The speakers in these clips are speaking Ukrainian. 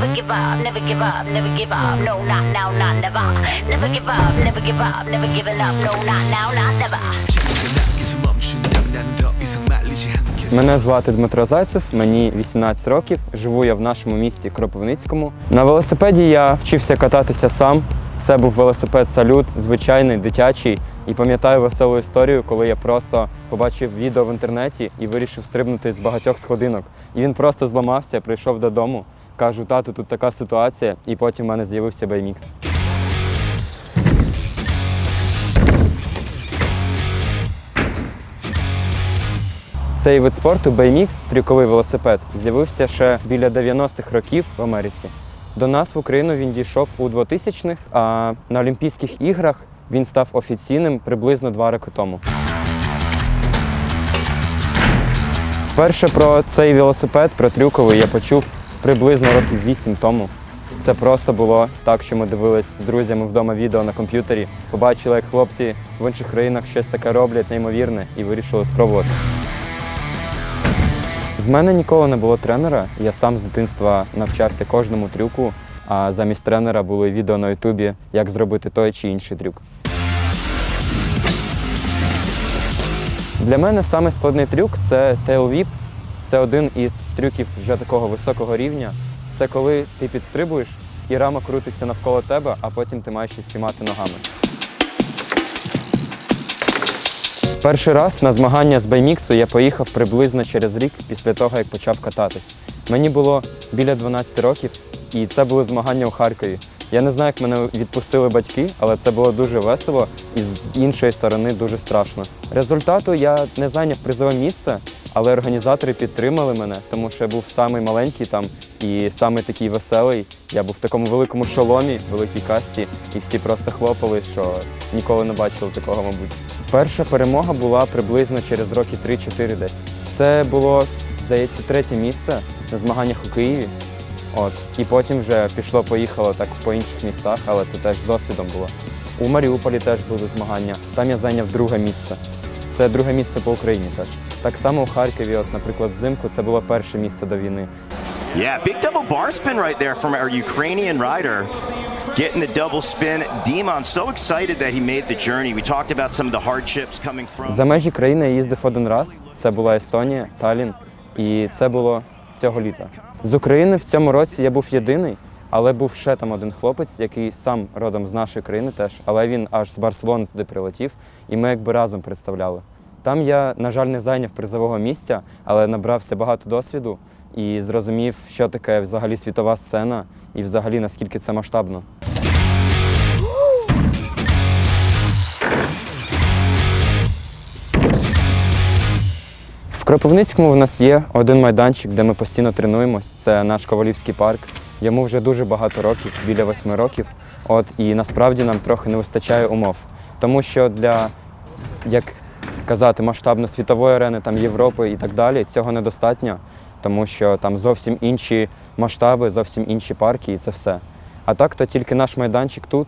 never give up, never give up, never give up. No, not now, not never. Never give up, never give up, never giving up. No, not now, not never. Мене звати Дмитро Зайцев, мені 18 років. Живу я в нашому місті Кропивницькому. На велосипеді я вчився кататися сам. Це був велосипед салют, звичайний, дитячий. І пам'ятаю веселу історію, коли я просто побачив відео в інтернеті і вирішив стрибнути з багатьох сходинок. І він просто зламався, прийшов додому. Кажу, тату, тут така ситуація, і потім в мене з'явився BMX. Цей вид спорту BMX, трюковий велосипед, з'явився ще біля 90-х років в Америці. До нас в Україну він дійшов у 2000-х, а на Олімпійських іграх він став офіційним приблизно два роки тому. Вперше про цей велосипед, про трюковий, я почув приблизно років 8 тому. Це просто було так, що ми дивились з друзями вдома відео на комп'ютері, побачили, як хлопці в інших країнах щось таке роблять неймовірне і вирішили спробувати. В мене ніколи не було тренера. Я сам з дитинства навчався кожному трюку, а замість тренера були відео на Ютубі, як зробити той чи інший трюк. Для мене складний трюк це whip. Це один із трюків вже такого високого рівня. Це коли ти підстрибуєш і рама крутиться навколо тебе, а потім ти маєш її спіймати ногами. Перший раз на змагання з байміксу я поїхав приблизно через рік після того, як почав кататись. Мені було біля 12 років, і це були змагання у Харкові. Я не знаю, як мене відпустили батьки, але це було дуже весело і з іншої сторони дуже страшно. Результату я не зайняв призове місце, але організатори підтримали мене, тому що я був самий маленький там і самий такий веселий. Я був в такому великому шоломі, великій касці, і всі просто хлопали, що ніколи не бачили такого, мабуть. Перша перемога була приблизно через роки 3-4 десь. Це було, здається, третє місце на змаганнях у Києві. От. І потім вже пішло-поїхало так по інших містах, але це теж з досвідом було. У Маріуполі теж були змагання. Там я зайняв друге місце. Це друге місце по Україні теж. Так само у Харкові, от, наприклад, взимку це було перше місце до війни. Yeah, big double bar spin right there from our Ukrainian rider. Getting the double spin. Dimon so excited that he made the journey. We talked about some of the hardships coming from. За межі країни я їздив один раз. Це була Естонія, Талін, і це було цього літа. З України в цьому році я був єдиний, але був ще там один хлопець, який сам родом з нашої країни теж, але він аж з Барселони туди прилетів, і ми якби разом представляли. Там я, на жаль, не зайняв призового місця, але набрався багато досвіду і зрозумів, що таке взагалі світова сцена і взагалі наскільки це масштабно. В Кропивницькому в нас є один майданчик, де ми постійно тренуємось. Це наш Ковалівський парк. Йому вже дуже багато років, біля восьми років. От і насправді нам трохи не вистачає умов. Тому що для, як казати, масштабно світової арени, там Європи і так далі, цього недостатньо, тому що там зовсім інші масштаби, зовсім інші парки, і це все. А так, то тільки наш майданчик тут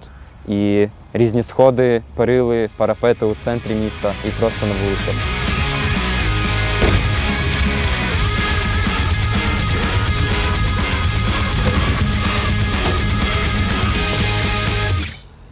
і різні сходи, перили, парапети у центрі міста і просто на вулицях.